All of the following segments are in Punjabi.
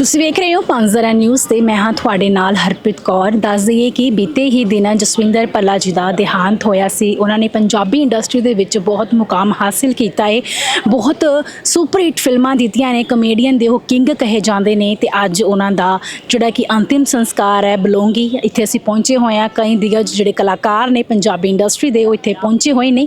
ਤੁਸੀਂ ਵੇਖ ਰਹੇ ਹੋ ਪੰਜ਼ਰਾ ਨਿਊਜ਼ ਤੇ ਮੈਂ ਹਾਂ ਤੁਹਾਡੇ ਨਾਲ ਹਰਪ੍ਰੀਤ ਕੌਰ। ਦੱਸ ਦਈਏ ਕਿ ਬੀਤੇ ਹੀ ਦਿਨਾਂ ਜਸਵਿੰਦਰ ਪੱਲਾ ਜੀ ਦਾ ਦੇਹਾਂਤ ਹੋਇਆ ਸੀ। ਉਹਨਾਂ ਨੇ ਪੰਜਾਬੀ ਇੰਡਸਟਰੀ ਦੇ ਵਿੱਚ ਬਹੁਤ ਮੁਕਾਮ ਹਾਸਿਲ ਕੀਤਾ ਹੈ ਬਹੁਤ ਸੁਪਰ ਹਿੱਟ ਫਿਲਮਾਂ ਦਿੱਤੀਆਂ ਨੇ। ਕਮੇਡੀਅਨ ਦੇ ਉਹ ਕਿੰਗ ਕਹੇ ਜਾਂਦੇ ਨੇ ਤੇ ਅੱਜ ਉਹਨਾਂ ਦਾ ਜਿਹੜਾ ਕਿ ਅੰਤਿਮ ਸੰਸਕਾਰ ਹੈ, ਬਲੋਂਗੀ, ਇੱਥੇ ਅਸੀਂ ਪਹੁੰਚੇ ਹੋਏ ਹਾਂ। ਕਈ ਦਿਗਜ ਜਿਹੜੇ ਕਲਾਕਾਰ ਨੇ ਪੰਜਾਬੀ ਇੰਡਸਟਰੀ ਦੇ ਉਹ ਇੱਥੇ ਪਹੁੰਚੇ ਹੋਏ ਨੇ।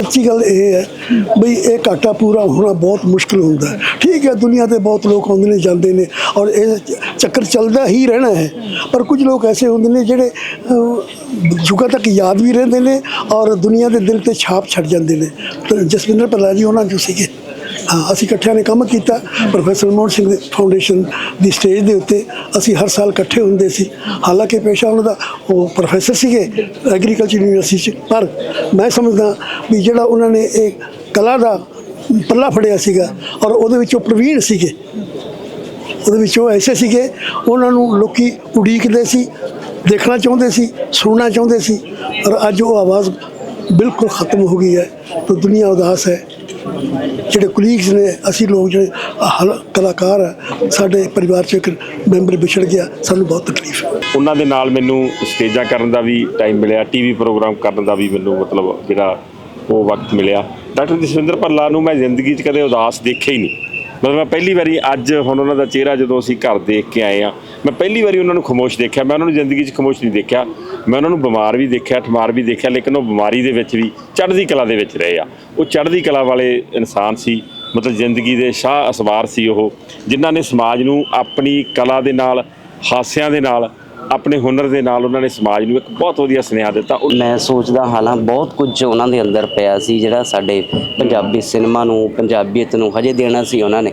ਸੱਚੀ ਗੱਲ ਇਹ ਹੈ। ਬਈ ਇਹ ਘਾਟਾ ਪੂਰਾ ਹੋਣਾ ਬਹੁਤ ਮੁਸ਼ਕਲ ਹੁੰਦਾ ਹੈ। ਠੀਕ ਹੈ ਦੁਨੀਆ ਤੇ ਬਹੁਤ ਲੋਕ ਆਉਂਦੇ ਨੇ ਜਾਂਦੇ ਨੇ ਔਰ ਇਹ ਚੱਕਰ ਚੱਲਦਾ ਹੀ ਰਹਿਣਾ ਹੈ। ਪਰ ਕੁਝ ਲੋਕ ਐਸੇ ਹੁੰਦੇ ਨੇ ਜਿਹੜੇ ਅਹ, ਤੱਕ ਯਾਦ ਵੀ ਰਹਿੰਦੇ ਨੇ ਔਰ ਦੁਨੀਆ ਦੇ ਦਿਲ ਤੇ ਛਾਪ ਛੱਡ ਜਾਂਦੇ ਨੇ। ਜਸਵਿੰਦਰ ਭੱਲਾ ਜੀ ਉਹਨਾਂ ਜੋ ਸੀਗੇ। ਅਸੀਂ ਇਕੱਠਿਆਂ ਨੇ ਕੰਮ ਕੀਤਾ। ਪ੍ਰੋਫੈਸਰ ਮੋਹਨ ਸਿੰਘ ਫਾਊਂਡੇਸ਼ਨ ਦੀ ਸਟੇਜ ਦੇ ਉੱਤੇ ਅਸੀਂ ਹਰ ਸਾਲ ਇਕੱਠੇ ਹੁੰਦੇ ਸੀ। ਹਾਲਾਂਕਿ ਪੇਸ਼ਾ ਉਹਨਾਂ ਦਾ ਉਹ ਪ੍ਰੋਫੈਸਰ ਸੀਗੇ ਐਗਰੀਕਲਚਰ ਯੂਨੀਵਰਸਿਟੀ 'ਚ, ਪਰ ਮੈਂ ਸਮਝਦਾ ਵੀ ਜਿਹੜਾ ਉਹਨਾਂ ਨੇ ਇਹ ਕਲਾ ਦਾ ਪੱਲਾ ਫੜਿਆ ਸੀਗਾ ਔਰ ਉਹਦੇ ਵਿੱਚੋਂ ਪ੍ਰਵੀਣ ਸੀਗੇ, ਉਹਦੇ ਵਿੱਚ ਉਹ ਐਸੇ ਸੀਗੇ, ਉਹਨਾਂ ਨੂੰ ਲੋਕੀ ਉਡੀਕਦੇ ਸੀ, ਦੇਖਣਾ ਚਾਹੁੰਦੇ ਸੀ, ਸੁਣਨਾ ਚਾਹੁੰਦੇ ਸੀ। ਔਰ ਅੱਜ ਉਹ ਆਵਾਜ਼ ਬਿਲਕੁਲ ਖਤਮ ਹੋ ਗਈ ਹੈ, ਤਾਂ ਦੁਨੀਆ ਉਦਾਸ ਹੈ। ਜਿਹੜੇ ਕੁਲੀਗਸ ਨੇ, ਅਸੀਂ ਲੋਕ ਜਿਹੜੇ ਹਲ- ਕਲਾਕਾਰ ਆ, ਸਾਡੇ ਪਰਿਵਾਰ 'ਚ ਇੱਕ ਮੈਂਬਰ ਵਿਛੜ ਗਿਆ, ਸਾਨੂੰ ਬਹੁਤ ਤਕਲੀਫ ਹੈ। ਉਹਨਾਂ ਦੇ ਨਾਲ ਮੈਨੂੰ ਸਟੇਜਾਂ ਕਰਨ ਦਾ ਵੀ ਟਾਈਮ ਮਿਲਿਆ ਟੀਵੀ ਪ੍ਰੋਗਰਾਮ ਕਰਨ ਦਾ ਵੀ ਮੈਨੂੰ ਮਤਲਬ ਜਿਹੜਾ ਉਹ ਵਕਤ ਮਿਲਿਆ। ਡਾਕਟਰ ਜਸਵਿੰਦਰ ਭੱਲਾ ਨੂੰ ਮੈਂ ਜ਼ਿੰਦਗੀ 'ਚ ਕਦੇ ਉਦਾਸ ਦੇਖਿਆ ਹੀ ਨਹੀਂ। ਮਤਲਬ ਮੈਂ ਪਹਿਲੀ ਵਾਰੀ ਅੱਜ ਹੁਣ ਉਹਨਾਂ ਦਾ ਚਿਹਰਾ ਜਦੋਂ ਅਸੀਂ ਘਰ ਦੇਖ ਕੇ ਆਏ ਆ ਮੈਂ ਪਹਿਲੀ ਵਾਰੀ ਉਹਨਾਂ ਨੂੰ ਖਮੋਸ਼ ਦੇਖਿਆ। ਮੈਂ ਉਹਨਾਂ ਨੂੰ ਜ਼ਿੰਦਗੀ 'ਚ ਖਮੋਸ਼ ਨਹੀਂ ਦੇਖਿਆ। ਮੈਂ ਉਹਨਾਂ ਨੂੰ ਬਿਮਾਰ ਵੀ ਦੇਖਿਆ, ਠਮਾਰ ਵੀ ਦੇਖਿਆ, ਲੇਕਿਨ ਉਹ ਬਿਮਾਰੀ ਦੇ ਵਿੱਚ ਵੀ ਚੜ੍ਹਦੀ ਕਲਾ ਦੇ ਵਿੱਚ ਰਹੇ ਆ। ਉਹ ਚੜ੍ਹਦੀ ਕਲਾ ਵਾਲੇ ਇਨਸਾਨ ਸੀ, ਮਤਲਬ ਜ਼ਿੰਦਗੀ ਦੇ ਸ਼ਾਹ ਅਸਵਾਰ ਸੀ ਉਹ, ਜਿਨ੍ਹਾਂ ਨੇ ਸਮਾਜ ਨੂੰ ਆਪਣੀ ਕਲਾ ਦੇ ਨਾਲ, ਹਾਸਿਆਂ ਦੇ ਨਾਲ, ਆਪਣੇ ਹੁਨਰ ਦੇ ਨਾਲ ਉਹਨਾਂ ਨੇ ਸਮਾਜ ਨੂੰ ਇੱਕ ਬਹੁਤ ਵਧੀਆ ਸੁਨੇਹਾ ਦਿੱਤਾ। ਮੈਂ ਸੋਚਦਾ ਹਾਲਾਂ ਬਹੁਤ ਕੁਝ ਉਹਨਾਂ ਦੇ ਅੰਦਰ ਪਿਆ ਸੀ, ਜਿਹੜਾ ਸਾਡੇ ਪੰਜਾਬੀ ਸਿਨੇਮਾ ਨੂੰ, ਪੰਜਾਬੀਅਤ ਨੂੰ ਹਜੇ ਦੇਣਾ ਸੀ ਉਹਨਾਂ ਨੇ।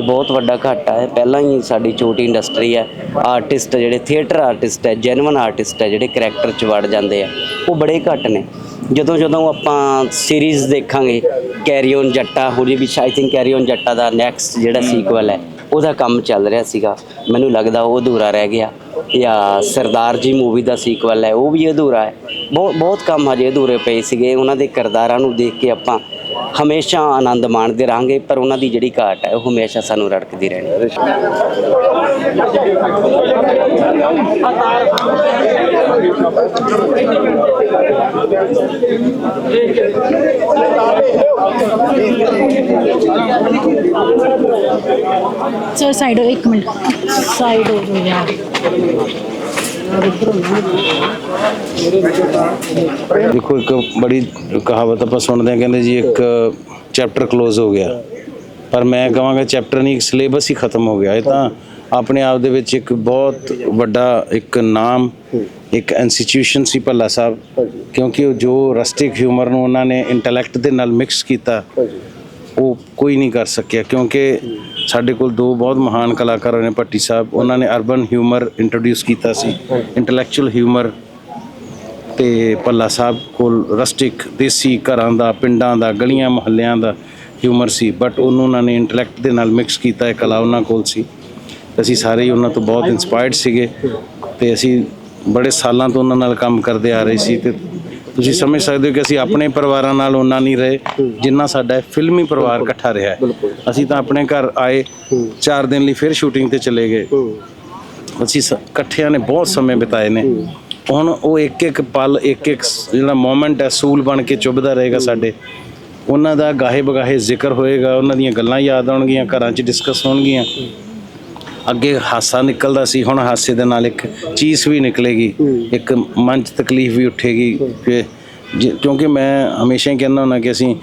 ਇਹ ਬਹੁਤ ਵੱਡਾ ਘਾਟਾ ਹੈ। ਪਹਿਲਾਂ ਹੀ ਸਾਡੀ ਛੋਟੀ ਇੰਡਸਟਰੀ ਹੈ ਆਰਟਿਸਟ ਜਿਹੜੇ ਥੀਏਟਰ ਆਰਟਿਸਟ ਹੈ ਜੈਨੂਇਨ ਆਰਟਿਸਟ ਹੈ ਜਿਹੜੇ ਕਰੈਕਟਰ ਚ ਵੜ ਜਾਂਦੇ ਆ ਉਹ ਬੜੇ ਘੱਟ ਨੇ। ਜਦੋਂ ਜਦੋਂ ਆਪਾਂ ਸੀਰੀਜ਼ ਦੇਖਾਂਗੇ ਕੈਰੀ ਔਨ ਜੱਟਾ ਹੋ ਜੀ ਵੀ I think carry on Jatta the next ਜਿਹੜਾ ਸੀਕਵਲ ਹੈ ਉਹਦਾ ਕੰਮ ਚੱਲ ਰਿਹਾ ਸੀਗਾ। ਮੈਨੂੰ ਲੱਗਦਾ ਉਹ ਅਧੂਰਾ ਰਹਿ ਗਿਆ। ਜਾਂ ਸਰਦਾਰ ਜੀ ਮੂਵੀ ਦਾ ਸੀਕਵਲ ਹੈ ਉਹ ਵੀ ਅਧੂਰਾ ਹੈ। ਬਹੁਤ ਬਹੁਤ ਕੰਮ ਹਜੇ ਅਧੂਰੇ ਪਏ ਸੀਗੇ। ਉਹਨਾਂ ਦੇ ਕਿਰਦਾਰਾਂ ਨੂੰ ਦੇਖ ਕੇ ਆਪਾਂ ਹਮੇਸ਼ਾ ਆਨੰਦ ਮਾਣਦੇ ਰਹਾਂਗੇ ਪਰ ਉਹਨਾਂ ਦੀ ਜਿਹੜੀ ਘਾਟ ਹੈ ਉਹ ਹਮੇਸ਼ਾ ਸਾਨੂੰ ਰੜਕਦੀ ਰਹਿਣੀ ਹੈ। ਸਰ ਸਾਈਡ ਹੋ ਇੱਕ ਮਿੰਟ। ਸਾਈਡ ਹੋ ਯਾਰ। ਦੇਖੋ ਇੱਕ ਬੜੀ ਕਹਾਵਤ ਆਪਾਂ ਸੁਣਦੇ ਆ ਕਹਿੰਦੇ ਜੀ ਇੱਕ ਚੈਪਟਰ ক্লোਜ਼ ਹੋ ਗਿਆ। ਪਰ ਮੈਂ ਕਹਾਂਗਾ ਚੈਪਟਰ ਨਹੀਂ ਸਿਲੇਬਸ ਹੀ ਖਤਮ ਹੋ ਗਿਆ। ਇਹ ਤਾਂ ਆਪਣੇ ਆਪ ਦੇ ਵਿੱਚ ਇੱਕ ਬਹੁਤ ਵੱਡਾ ਇੱਕ ਨਾਮ ਇੱਕ ਇੰਸਟੀਟਿਊਸ਼ਨ ਸੀ ਭੱਲਾ ਸਾਹਿਬ। ਕਿਉਂਕਿ ਉਹ ਜੋ ਰਸਟਿਕ ਹਿਊਮਰ ਨੂੰ ਉਹਨਾਂ ਨੇ ਇੰਟੈਲੈਕਟ ਦੇ ਨਾਲ ਮਿਕਸ ਕੀਤਾ ਉਹ ਕੋਈ ਨਹੀਂ ਕਰ ਸਕਿਆ ਕਿਉਂਕਿ ਸਾਡੇ ਕੋਲ ਦੋ ਬਹੁਤ ਮਹਾਨ ਕਲਾਕਾਰ ਨੇ, ਭੱਟੀ ਸਾਹਿਬ। ਉਹਨਾਂ ਨੇ ਅਰਬਨ ਹਿਊਮਰ ਇੰਟਰੋਡਿਊਸ ਕੀਤਾ ਸੀ, ਇੰਟੈਲੈਕਚੁਅਲ ਹਿਊਮਰ ਤੇ ਪੱਲਾ ਸਾਹਿਬ ਕੋਲ ਰਸਟਿਕ ਦੇਸੀ ਘਰਾਂ ਦਾ, ਪਿੰਡਾਂ ਦਾ, ਗਲੀਆਂ ਮੁਹੱਲਿਆਂ ਦਾ ਹਿਊਮਰ ਸੀ। ਬਟ ਉਹਨੂੰ ਉਹਨਾਂ ਨੇ ਇੰਟੈਲੈਕਟ ਦੇ ਨਾਲ ਮਿਕਸ ਕੀਤਾ ਹੈ ਕਲਾ ਉਹਨਾਂ ਕੋਲ ਸੀ। ਅਸੀਂ ਸਾਰੇ ਹੀ ਉਹਨਾਂ ਤੋਂ ਬਹੁਤ ਇਨਸਪਾਇਰਡ ਸੀਗੇ ਤੇ ਅਸੀਂ ਬੜੇ ਸਾਲਾਂ ਤੋਂ ਉਹਨਾਂ ਨਾਲ ਕੰਮ ਕਰਦੇ ਆ ਰਹੇ ਸੀ ਤੇ ਤੁਸੀਂ ਸਮਝ ਸਕਦੇ ਹੋ ਕਿ ਅਸੀਂ ਆਪਣੇ ਪਰਿਵਾਰਾਂ ਨਾਲ ਉਹਨਾਂ ਨਹੀਂ ਰਹੇ ਜਿੰਨਾ ਸਾਡਾ ਫਿਲਮੀ ਪਰਿਵਾਰ ਇਕੱਠਾ ਰਿਹਾ ਹੈ। ਅਸੀਂ ਤਾਂ ਆਪਣੇ ਘਰ ਆਏ 4 ਦਿਨ ਲਈ ਫਿਰ ਸ਼ੂਟਿੰਗ ਤੇ ਚਲੇ ਗਏ। ਅਸੀਂ ਇਕੱਠਿਆਂ ਨੇ ਬਹੁਤ ਸਮੇਂ ਬਿਤਾਏ ਨੇ। ਹੁਣ ਉਹ ਇੱਕ ਇੱਕ ਪਲ ਇੱਕ ਇੱਕ ਜਿਹੜਾ ਮੂਮੈਂਟ ਹੈ ਸੂਲ ਬਣ ਕੇ ਚੁੱਭਦਾ ਰਹੇਗਾ ਸਾਡੇ। ਉਹਨਾਂ ਦਾ ਗਾਹੇ ਬਗਾਹੇ ਜ਼ਿਕਰ ਹੋਏਗਾ ਉਹਨਾਂ ਦੀਆਂ ਗੱਲਾਂ ਯਾਦ ਆਉਣਗੀਆਂ ਘਰਾਂ 'ਚ ਡਿਸਕਸ ਹੋਣਗੀਆਂ। ਅੱਗੇ ਹਾਸਾ ਨਿਕਲਦਾ ਸੀ ਹੁਣ ਹਾਸੇ ਦੇ ਨਾਲ ਇੱਕ ਚੀਜ਼ ਵੀ ਨਿਕਲੇਗੀ ਇੱਕ ਮਨ 'ਚ ਤਕਲੀਫ ਵੀ ਉੱਠੇਗੀ ਕਿ ਕਿਉਂਕਿ ਮੈਂ ਹਮੇਸ਼ਾ ਹੀ ਕਹਿੰਦਾ ਹੁੰਦਾ ਕਿ ਅਸੀਂ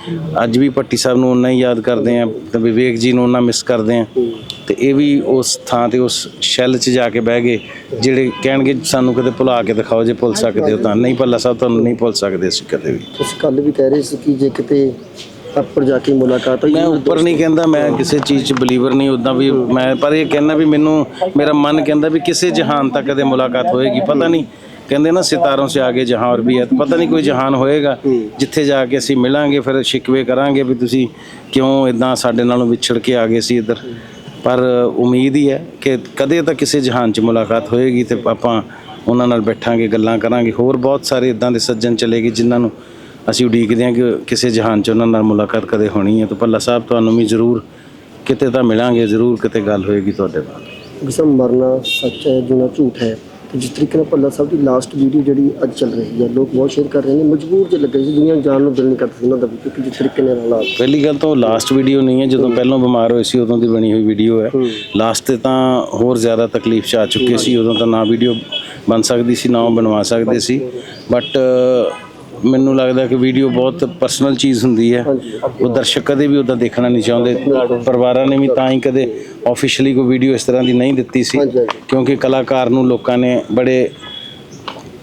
ਅੱਜ ਵੀ ਭੱਟੀ ਸਾਹਿਬ ਨੂੰ ਉਹਨਾਂ ਹੀ ਯਾਦ ਕਰਦੇ ਆਂ ਤੇ ਵਿਵੇਕ ਜੀ ਨੂੰ ਉਹਨਾਂ ਮਿਸ ਕਰਦੇ ਆਂ ਤੇ ਇਹ ਵੀ ਉਸ ਥਾਂ ਤੇ ਉਸ ਸ਼ੈਲ 'ਚ ਜਾ ਕੇ ਬਹਿ ਗਏ ਜਿਹੜੇ ਕਹਿਣਗੇ ਸਾਨੂੰ ਕਦੇ ਭੁਲਾ ਕੇ ਦਿਖਾਓ ਜੇ ਭੁੱਲ ਸਕਦੇ ਹੋ ਤਾਂ। ਨਹੀਂ ਭੱਲਾ ਸਾਹਿਬ ਤੁਹਾਨੂੰ ਨਹੀਂ ਭੁੱਲ ਸਕਦੇ ਅਸੀਂ ਕਦੇ ਵੀ। ਤੁਸੀਂ ਕੱਲ ਵੀ ਕਹਿ ਰਹੇ ਸੀ ਕਿ ਜੇ ਕਿਤੇ ਉੱਪਰ ਜਾ ਕੇ ਮੁਲਾਕਾਤ ਹੋਈ ਮੈਂ ਉੱਪਰ ਨਹੀਂ ਕਹਿੰਦਾ ਮੈਂ ਕਿਸੇ ਚੀਜ਼ 'ਚ ਬਲੀਵਰ ਨਹੀਂ ਉਦਾਂ ਵੀ ਮੈਂ ਪਰ ਇਹ ਕਹਿੰਦਾ ਵੀ ਮੈਨੂੰ ਮੇਰਾ ਮਨ ਕਹਿੰਦਾ ਵੀ ਕਿਸੇ ਜਹਾਨ ਤੱਕ ਕਦੇ ਮੁਲਾਕਾਤ ਹੋਏਗੀ ਪਤਾ ਨਹੀਂ। ਕਹਿੰਦੇ ਨਾ ਸਿਤਾਰੋਂ ਸੇ ਆਗੇ ਜਹਾਂ ਔਰ ਵੀ ਹੈ ਪਤਾ ਨਹੀਂ ਕੋਈ ਜਹਾਨ ਹੋਏਗਾ। ਜਿੱਥੇ ਜਾ ਕੇ ਅਸੀਂ ਮਿਲਾਂਗੇ ਫਿਰ ਸ਼ਿਕਵੇ ਕਰਾਂਗੇ ਵੀ ਤੁਸੀਂ ਕਿਉਂ ਇਦਾਂ ਸਾਡੇ ਨਾਲੋਂ ਵਿਛੜ ਕੇ ਆ ਗਏ ਸੀ ਇੱਧਰ। ਪਰ ਉਮੀਦ ਹੀ ਹੈ ਕਿ ਕਦੇ ਤਾਂ ਕਿਸੇ ਜਹਾਨ 'ਚ ਮੁਲਾਕਾਤ ਹੋਏਗੀ ਤੇ ਆਪਾਂ ਉਹਨਾਂ ਨਾਲ ਬੈਠਾਂਗੇ ਗੱਲਾਂ ਕਰਾਂਗੇ। ਹੋਰ ਬਹੁਤ ਸਾਰੇ ਇਦਾਂ ਦੇ ਸੱਜਣ ਚਲੇਗੇ ਜਿਨ੍ਹਾਂ ਨੂੰ ਅਸੀਂ ਉਡੀਕਦੇ ਹਾਂ ਕਿ ਕਿਸੇ ਜਹਾਨ 'ਚ ਉਹਨਾਂ ਨਾਲ ਮੁਲਾਕਾਤ ਕਦੇ ਹੋਣੀ ਹੈ ਤਾਂ ਭੱਲਾ ਸਾਹਿਬ ਤੁਹਾਨੂੰ ਵੀ ਜ਼ਰੂਰ ਕਿਤੇ ਤਾਂ ਮਿਲਾਂਗੇ ਜ਼ਰੂਰ ਕਿਤੇ ਗੱਲ ਹੋਏਗੀ ਤੁਹਾਡੇ ਨਾਲ। ਜਿਸਾ ਮਰਨਾ ਸੱਚ ਹੈ ਜੁਨਾ ਝੂਠ ਹੈ। ਤੇ ਜਿਸ ਤਰੀਕੇ ਨਾਲ ਭੱਲਾ ਸਾਹਿਬ ਦੀ ਲਾਸਟ ਵੀਡੀਓ ਜਿਹੜੀ ਅੱਜ ਚੱਲ ਰਹੀ ਹੈ ਲੋਕ ਬਹੁਤ ਸ਼ੇਅਰ ਕਰ ਰਹੇ ਨੇ ਮਜਬੂਰ ਜੇ ਲੱਗੇ ਸੀ ਦੁਨੀਆ ਜਾਣ ਨੂੰ ਦਿਲ ਨਹੀਂ ਕਰਦਾ ਉਹਨਾਂ ਦਾ ਵੀ ਕਿਉਂਕਿ ਜਿਸ ਤਰੀਕੇ ਨਾਲ ਹਾਲਾਤ ਪਹਿਲੀ ਗੱਲ ਤਾਂ ਲਾਸਟ ਵੀਡੀਓ ਨਹੀਂ ਹੈ ਜਦੋਂ ਪਹਿਲਾਂ ਬਿਮਾਰ ਹੋਏ ਸੀ ਉਦੋਂ ਦੀ ਬਣੀ ਹੋਈ ਵੀਡੀਓ ਹੈ। ਲਾਸਟ ਤੇ ਤਾਂ ਹੋਰ ਜ਼ਿਆਦਾ ਤਕਲੀਫ ਚ ਆ ਚੁੱਕੇ ਸੀ ਉਦੋਂ ਤਾਂ ਨਾ ਵੀਡੀਓ ਬਣ ਸਕਦੀ ਸੀ ਨਾ ਉਹ ਬਣਵਾ ਸਕਦੇ ਸੀ। ਬਟ ਮੈਨੂੰ ਲੱਗਦਾ ਕਿ ਵੀਡੀਓ ਬਹੁਤ ਪਰਸਨਲ ਚੀਜ਼ ਹੁੰਦੀ ਹੈ। ਉਹ ਦਰਸ਼ਕ ਕਦੇ ਵੀ ਉਹਦਾ ਦੇਖਣਾ ਨਹੀਂ ਚਾਹੁੰਦੇ। ਪਰਿਵਾਰਾਂ ਨੇ ਵੀ ਤਾਂ ਹੀ ਕਦੇ ਆਫੀਸ਼ੀਅਲੀ ਕੋਈ ਵੀਡੀਓ ਇਸ ਤਰ੍ਹਾਂ ਦੀ ਨਹੀਂ ਦਿੱਤੀ ਸੀ। ਕਿਉਂਕਿ ਕਲਾਕਾਰ ਨੂੰ ਲੋਕਾਂ ਨੇ ਬੜੇ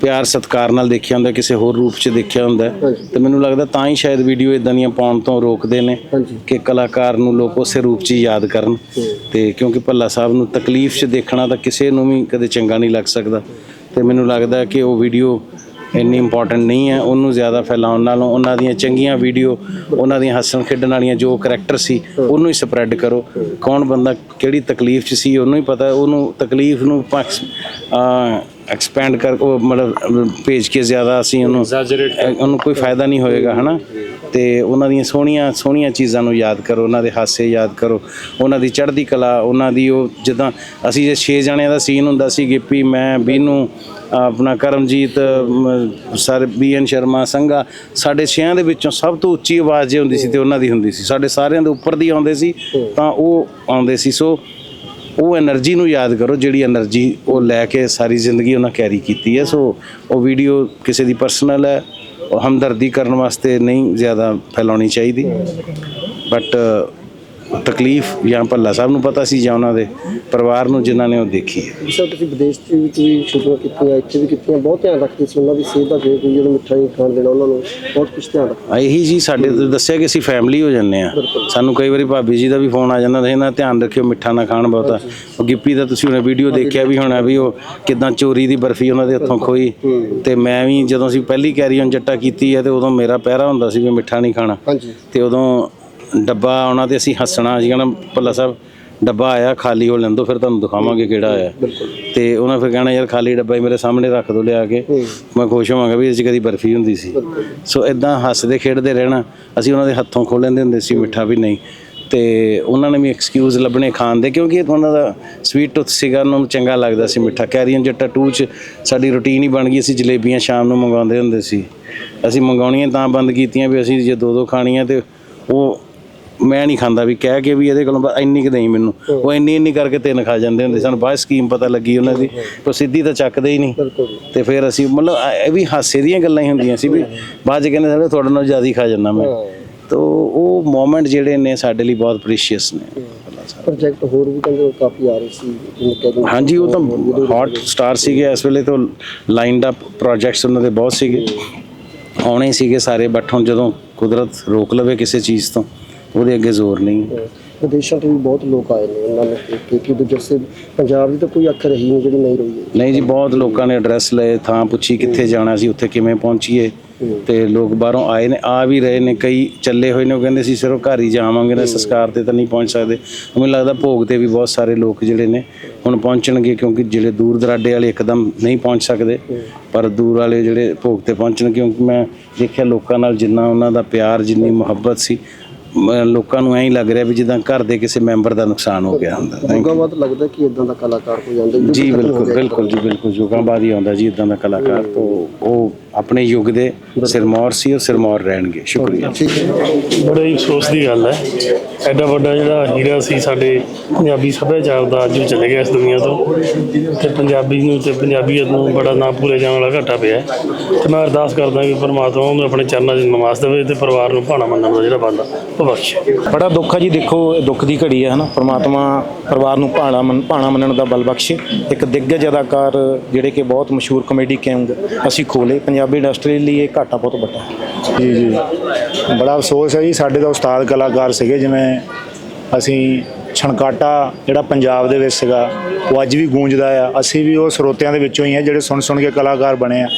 ਪਿਆਰ ਸਤਿਕਾਰ ਨਾਲ ਦੇਖਿਆ ਹੁੰਦਾ ਕਿਸੇ ਹੋਰ ਰੂਪ 'ਚ ਦੇਖਿਆ ਹੁੰਦਾ। ਤੇ ਮੈਨੂੰ ਲੱਗਦਾ ਤਾਂ ਹੀ ਸ਼ਾਇਦ ਵੀਡੀਓ ਇਦਾਂ ਦੀਆਂ ਪਾਉਣ ਤੋਂ ਰੋਕਦੇ ਨੇ ਕਿ ਕਲਾਕਾਰ ਨੂੰ ਲੋਕ ਉਸੇ ਰੂਪ 'ਚ ਯਾਦ ਕਰਨ। ਤੇ ਕਿਉਂਕਿ ਭੱਲਾ ਸਾਹਿਬ ਨੂੰ ਤਕਲੀਫ 'ਚ ਦੇਖਣਾ ਤਾਂ ਕਿਸੇ ਨੂੰ ਵੀ ਕਦੇ ਚੰਗਾ ਨਹੀਂ ਲੱਗ ਸਕਦਾ। ਤੇ ਮੈਨੂੰ ਲੱਗਦਾ ਕਿ ਉਹ ਵੀਡੀਓ ਇੰਨੀ ਇੰਪੋਰਟੈਂਟ ਨਹੀਂ ਹੈ। ਉਹਨੂੰ ਜ਼ਿਆਦਾ ਫੈਲਾਉਣ ਨਾਲੋਂ ਉਹਨਾਂ ਦੀਆਂ ਚੰਗੀਆਂ ਵੀਡੀਓ ਉਹਨਾਂ ਦੀਆਂ ਹੱਸਣ ਖੇਡਣ ਵਾਲੀਆਂ ਜੋ ਕਰੈਕਟਰ ਸੀ ਉਹਨੂੰ ਹੀ ਸਪਰੈਡ ਕਰੋ। ਕੌਣ ਬੰਦਾ ਕਿਹੜੀ ਤਕਲੀਫ 'ਚ ਸੀ ਉਹਨੂੰ ਹੀ ਪਤਾ। ਉਹਨੂੰ ਤਕਲੀਫ ਨੂੰ ਐਕਸਪੈਂਡ ਕਰ ਉਹ ਮਤਲਬ ਭੇਜ ਕੇ ਜ਼ਿਆਦਾ ਅਸੀਂ ਉਹਨੂੰ ਉਹਨੂੰ ਕੋਈ ਫਾਇਦਾ ਨਹੀਂ ਹੋਏਗਾ ਹਨਾ? ਤੇ ਉਹਨਾਂ ਦੀਆਂ ਸੋਹਣੀਆਂ ਸੋਹਣੀਆਂ ਚੀਜ਼ਾਂ ਨੂੰ ਯਾਦ ਕਰੋ। ਉਹਨਾਂ ਦੇ ਹਾਸੇ ਯਾਦ ਕਰੋ। ਉਹਨਾਂ ਦੀ ਚੜ੍ਹਦੀ ਕਲਾ ਉਹਨਾਂ ਦੀ ਉਹ ਜਿੱਦਾਂ ਅਸੀਂ ਜੇ 6 ਜਣਿਆਂ ਦਾ ਸੀਨ ਹੁੰਦਾ ਸੀ ਗਿੱਪੀ ਮੈਂ ਬੀਨੂ ਆਪਣਾ Karamjit sir B BN Sharma, Sangha, ਸਾਡੇ ਛਿਆਂ ਦੇ ਵਿੱਚੋਂ ਸਭ ਤੋਂ ਉੱਚੀ ਆਵਾਜ਼ ਜੇ ਹੁੰਦੀ ਸੀ ਤੇ ਉਹਨਾਂ ਦੀ ਹੁੰਦੀ ਸੀ। ਸਾਡੇ ਸਾਰਿਆਂ ਦੇ ਉੱਪਰ ਦੀ ਆਉਂਦੇ ਸੀ, ਤਾਂ ਉਹ ਆਉਂਦੇ ਸੀ। ਸੋ ਉਹ એનર્ਜੀ ਨੂੰ ਯਾਦ ਕਰੋ, ਜਿਹੜੀ એનર્ਜੀ ਉਹ ਲੈ ਕੇ ਸਾਰੀ ਜ਼ਿੰਦਗੀ ਉਹਨਾਂ ਕੈਰੀ ਕੀਤੀ ਹੈ। ਸੋ ਉਹ ਵੀਡੀਓ ਕਿਸੇ ਦੀ ਪਰਸਨਲ ਹੈ ਹਮਦਰਦੀ ਕਰਨ ਵਾਸਤੇ ਨਹੀਂ ਜ਼ਿਆਦਾ ਫੈਲਾਉਣੀ ਚਾਹੀਦੀ। ਬਟ ਤਕਲੀਫ ਜਾਂ ਭੱਲਾ ਸਾਹਿਬ ਨੂੰ ਪਤਾ ਸੀ ਜਾਂ ਉਹਨਾਂ ਦੇ ਪਰਿਵਾਰ ਨੂੰ ਜਿਨ੍ਹਾਂ ਨੇ ਉਹ ਦੇਖੀ ਹੈ। ਜਿਸਾ ਤੁਸੀਂ ਵਿਦੇਸ਼ ਦੇ ਵਿੱਚ ਵੀ ਸ਼ੂਟਿੰਗ ਕੀਤੀਆਂ ਇੱਥੇ ਵੀ ਕੀਤੀਆਂ ਬਹੁਤ ਧਿਆਨ ਰੱਖਦੇ ਸੀ ਉਹਨਾਂ ਦੀ ਸਿਹਤ ਦਾ ਜੇ ਕੋਈ ਜਦੋਂ ਮਿੱਠਾ ਨਹੀਂ ਖਾਣ ਦੇਣਾ ਉਹਨਾਂ ਨੂੰ ਬਹੁਤ ਕੁਝ ਧਿਆਨ ਰੱਖਦੇ ਇਹੀ ਜੀ ਸਾਡੇ ਤੋਂ ਦੱਸਿਆ ਕਿ ਅਸੀਂ ਫੈਮਿਲੀ ਹੋ ਜੰਨੇ ਆ ਸਾਨੂੰ ਕਈ ਵਾਰੀ ਭਾਬੀ ਜੀ ਦਾ ਵੀ ਫੋਨ ਆ ਜਾਂਦਾ ਤੇ ਇਹਨਾਂ ਧਿਆਨ ਰੱਖਿਓ ਮਿੱਠਾ ਨਾ ਖਾਣ ਬਹੁਤਾ। ਉਹ ਗਿੱਪੀ ਦਾ ਤੁਸੀਂ ਉਹਨੇ ਵੀਡੀਓ ਦੇਖਿਆ ਵੀ ਹੋਣਾ ਵੀ ਉਹ ਕਿਦਾਂ ਚੋਰੀ ਦੀ ਬਰਫੀ ਉਹਨਾਂ ਦੇ ਹੱਥੋਂ ਖੋਈ। ਤੇ ਮੈਂ ਵੀ ਜਦੋਂ ਅਸੀਂ ਪਹਿਲੀ ਕੈਰੀ ਔਨ ਜੱਟਾ ਕੀਤੀ ਹੈ ਤੇ ਉਦੋਂ ਮੇਰਾ ਪਹਿਰਾ ਹੁੰਦਾ ਸੀ ਵੀ ਮਿੱਠਾ ਨਹੀਂ ਖਾਣਾ। ਤੇ ਉਦੋਂ ਡੱਬਾ ਆਉਣਾ ਤੇ ਅਸੀਂ ਹੱਸਣਾ ਅਸੀਂ ਕਹਿਣਾ ਭੱਲਾ ਸਾਹਿਬ ਡੱਬਾ ਆਇਆ ਖਾਲੀ ਹੋ ਲੈਂਦੋ ਫਿਰ ਤੁਹਾਨੂੰ ਦਿਖਾਵਾਂਗੇ ਕਿਹੜਾ ਆਇਆ। ਤੇ ਉਹਨਾਂ ਫਿਰ ਕਹਿਣਾ ਯਾਰ ਖਾਲੀ ਡੱਬਾ ਹੀ ਮੇਰੇ ਸਾਹਮਣੇ ਰੱਖ ਦੋ ਲਿਆ ਕੇ। ਮੈਂ ਖੁਸ਼ ਹੋਵਾਂਗਾ ਵੀ ਇਹ 'ਚ ਕਦੀ ਬਰਫੀ ਹੁੰਦੀ ਸੀ। ਸੋ ਇਦਾਂ ਹੱਸਦੇ ਖੇਡਦੇ ਰਹਿਣਾ ਅਸੀਂ ਉਹਨਾਂ ਦੇ ਹੱਥੋਂ ਖੋਹ ਲੈਂਦੇ ਹੁੰਦੇ ਸੀ ਮਿੱਠਾ ਵੀ ਨਹੀਂ। ਤੇ ਉਹਨਾਂ ਨੇ ਵੀ ਐਕਸਕਿਊਜ਼ ਲੱਭਣੇ ਖਾਣ ਦੇ ਕਿਉਂਕਿ ਇਹ ਉਹਨਾਂ ਦਾ ਸਵੀਟ ਟੁੱਥ ਸੀਗਾ ਉਹਨਾਂ ਨੂੰ ਚੰਗਾ ਲੱਗਦਾ ਸੀ ਮਿੱਠਾ। ਕੈਰੀਅਨ ਜੱਟਾ 2 ਚ ਸਾਡੀ ਰੁਟੀਨ ਹੀ ਬਣ ਗਈ ਸੀ ਜਲੇਬੀਆਂ ਸ਼ਾਮ ਨੂੰ ਮੰਗਵਾਉਂਦੇ ਹੁੰਦੇ ਸੀ। ਅਸੀਂ ਮੰਗਾਉਣੀਆਂ ਤਾਂ ਬੰਦ ਕੀਤੀਆਂ ਵੀ ਅਸੀਂ ਜੇ ਦੋ ਦੋ ਖਾਣੀਆਂ ਤੇ ਉਹ ਮੈਂ ਨਹੀਂ ਖਾਂਦਾ ਵੀ ਕਹਿ ਕੇ ਵੀ ਇਹਦੇ ਕੋਲੋਂ ਬਸ ਇੰਨੀ ਕਿ ਨਹੀਂ ਮੈਨੂੰ। ਉਹ ਇੰਨੀ ਇੰਨੀ ਕਰਕੇ ਤਿੰਨ ਖਾ ਜਾਂਦੇ ਹੁੰਦੇ ਸਾਨੂੰ ਬਾਅਦ ਸਕੀਮ ਪਤਾ ਲੱਗੀ ਉਹਨਾਂ ਦੀ। ਉਹ ਸਿੱਧੀ ਤਾਂ ਚੱਕਦੇ ਹੀ ਨਹੀਂ। ਤੇ ਫਿਰ ਅਸੀਂ ਮਤਲਬ ਇਹ ਵੀ ਹਾਸੇ ਦੀਆਂ ਗੱਲਾਂ ਹੀ ਹੁੰਦੀਆਂ ਸੀ ਵੀ ਬਾਅਦ ਚ ਕਹਿੰਦੇ ਸਾਡੇ ਤੁਹਾਡੇ ਨਾਲ ਜ਼ਿਆਦਾ ਹੀ ਖਾ ਜਾਂਦਾ ਮੈਂ। ਤੋ ਉਹ ਮੂਮੈਂਟ ਜਿਹੜੇ ਨੇ ਸਾਡੇ ਲਈ ਬਹੁਤ ਪ੍ਰੀਸ਼ੀਅਸ ਨੇ। ਪ੍ਰੋਜੈਕਟ ਹੋਰ ਵੀ ਕਹਿੰਦੇ ਕਾਫੀ ਆ ਰਹੇ ਸੀ। ਹਾਂਜੀ ਉਹ ਤਾਂ ਹੌਟ ਸਟਾਰ ਸੀਗੇ। ਇਸ ਵੇਲੇ ਤੋਂ ਲਾਈਨਡ ਅਪ ਪ੍ਰੋਜੈਕਟਸ ਉਹਨਾਂ ਦੇ ਬਹੁਤ ਸੀਗੇ। ਆਉਣੇ ਸੀਗੇ ਸਾਰੇ ਬਟ ਹੁਣ ਜਦੋਂ ਕੁਦਰਤ ਰੋਕ ਲਵੇ ਕਿਸੇ ਚੀਜ਼ ਤੋਂ ਉਹਦੇ ਅੱਗੇ ਜ਼ੋਰ ਨਹੀਂ। ਵਿਦੇਸ਼ਾਂ ਤੋਂ ਵੀ ਬਹੁਤ ਲੋਕ ਆਏ ਨੇ ਉਹਨਾਂ ਨੂੰ ਦੇਖ ਕੇ ਕਿ ਦੂਜੇ ਸੇ ਪੰਜਾਬ ਦੀ ਤਾਂ ਕੋਈ ਅੱਖ ਰਹੀ ਨਹੀਂ ਜਿਹੜੀ ਨਹੀਂ ਰਹੀ ਨਹੀਂ ਜੀ ਬਹੁਤ ਲੋਕਾਂ ਨੇ ਐਡਰੈਸ ਲਏ ਥਾਂ ਪੁੱਛੀ ਕਿੱਥੇ ਜਾਣਾ ਸੀ ਉੱਥੇ ਕਿਵੇਂ ਪਹੁੰਚੀਏ। ਤੇ ਲੋਕ ਬਾਹਰੋਂ ਆਏ ਨੇ ਆ ਵੀ ਰਹੇ ਨੇ ਕਈ ਚੱਲੇ ਹੋਏ ਨੇ ਉਹ ਕਹਿੰਦੇ ਸੀ ਸਿਰਫ ਘਰ ਹੀ ਜਾਵਾਂਗੇ ਨਾ ਸੰਸਕਾਰ ਤੇ ਤਾਂ ਨਹੀਂ ਪਹੁੰਚ ਸਕਦੇ। ਮੈਨੂੰ ਲੱਗਦਾ ਭੋਗ ਤੇ ਵੀ ਬਹੁਤ ਸਾਰੇ ਲੋਕ ਜਿਹੜੇ ਨੇ ਹੁਣ ਪਹੁੰਚਣਗੇ ਕਿਉਂਕਿ ਜਿਹੜੇ ਦੂਰ ਦਰਾਡੇ ਵਾਲੇ ਇੱਕਦਮ ਨਹੀਂ ਪਹੁੰਚ ਸਕਦੇ। ਪਰ ਦੂਰ ਵਾਲੇ ਜਿਹੜੇ ਭੋਗ ਤੇ ਪਹੁੰਚਣ ਕਿਉਂਕਿ ਮੈਂ ਦੇਖਿਆ ਲੋਕਾਂ ਨਾਲ ਜਿੰਨਾ ਉਹਨਾਂ ਦਾ ਪਿਆਰ ਜਿੰਨੀ ਮੁਹੱਬਤ ਸੀ ਲੋਕਾਂ ਨੂੰ ਐਂ ਹੀ ਲੱਗ ਰਿਹਾ ਵੀ ਜਿੱਦਾਂ ਘਰ ਦੇ ਕਿਸੇ ਮੈਂਬਰ ਦਾ ਨੁਕਸਾਨ ਹੋ ਗਿਆ ਹੁੰਦਾ Thank you. ਲੋਕਾਂ ਲੱਗਦਾ ਕਿ ਇਦਾਂ ਦਾ ਕਲਾਕਾਰ ਕੋਈ ਆਉਂਦਾ ਜੋ ਜੀ ਖਤਮ ਹੋ ਬਿਲਕੁਲ। ਬਿਲਕੁਲ ਜੀ ਬਿਲਕੁਲ ਯੁਗਾਂ ਬਾਅਦ ਹੀ ਆਉਂਦਾ ਜੀ ਇਦਾਂ ਦਾ ਕਲਾਕਾਰ ਤੋਂ ਉਹ ਆਪਣੇ ਯੁੱਗ ਦੇ ਸਿਰਮੌਰ ਸੀ ਉਹ ਸਿਰਮੌਰ ਰਹਿਣਗੇ। ਸ਼ੁਕਰੀਆ। ਬੜੇ ਹੀ ਅਫਸੋਸ ਦੀ ਗੱਲ ਹੈ। ਐਡਾ ਵੱਡਾ ਜਿਹੜਾ ਹੀਰਾ ਸੀ ਸਾਡੇ ਪੰਜਾਬੀ ਸੱਭਿਆਚਾਰ ਦਾ ਅੱਜ ਉਹ ਚਲੇ ਗਿਆ ਇਸ ਦੁਨੀਆ ਤੋਂ। ਤੇ ਪੰਜਾਬੀ ਨੂੰ ਤੇ ਪੰਜਾਬੀਅਤ ਨੂੰ ਬੜਾ ਨਾ ਪੂਰੇ ਜਾਣ ਵਾਲਾ ਘਾਟਾ ਪਿਆ। ਤੇ ਮੈਂ ਅਰਦਾਸ ਕਰਦਾ ਕਿ ਪਰਮਾਤਮਾ ਉਹਨੂੰ ਆਪਣੇ ਚਰਨਾਂ 'ਚ ਨਮਾਜ਼ ਦੇਵੇ ਤੇ ਪਰਿਵਾਰ ਨੂੰ ਭਾਣਾ ਮੰਨਣ ਦਾ ਜਿਹੜਾ ਬੰਦਾ ਉਹ ਬਖਸ਼ੇ। ਬੜਾ ਦੁੱਖ ਹੈ ਜੀ ਦੇਖੋ ਇਹ ਦੁੱਖ ਦੀ ਘੜੀ ਹੈ ਹਨਾ? ਪ੍ਰਮਾਤਮਾ ਪਰਿਵਾਰ ਨੂੰ ਭਾਣਾ ਮੰਨ ਭਾਣਾ ਮੰਨਣ ਦਾ ਬਲ ਬਖਸ਼ੇ। ਇੱਕ ਦਿੱਗਜ ਅਦਾਕਾਰ ਜਿਹੜੇ ਕਿ ਬਹੁਤ ਮਸ਼ਹੂਰ ਕਮੇਡੀ ਕਿੰਗ ਅਸੀਂ ਖੋਲੇ ਪੰਜਾਬੀ ਇੰਡਸਟਰੀ ਲਈ ਇਹ ਘਾਟਾ ਬਹੁਤ ਵੱਡਾ ਹੈ। ਜੀ ਜੀ। ਬੜਾ ਅਫਸੋਸ ਹੈ ਜੀ, ਸਾਡੇ ਤਾਂ ਉਸਤਾਦ ਕਲਾਕਾਰ ਸੀਗੇ, ਜਿਵੇਂ ਅਸੀਂ ਛਣਕਾਟਾ, ਜਿਹੜਾ ਪੰਜਾਬ ਦੇ ਵਿੱਚ ਸੀਗਾ, ਉਹ ਅੱਜ ਵੀ ਗੂੰਜਦਾ ਆ। ਅਸੀਂ ਵੀ ਉਹ ਸਰੋਤਿਆਂ ਦੇ ਵਿੱਚੋਂ ਹੀ ਆ, ਜਿਹੜੇ ਸੁਣ ਸੁਣ ਕੇ ਕਲਾਕਾਰ ਬਣੇ ਆ।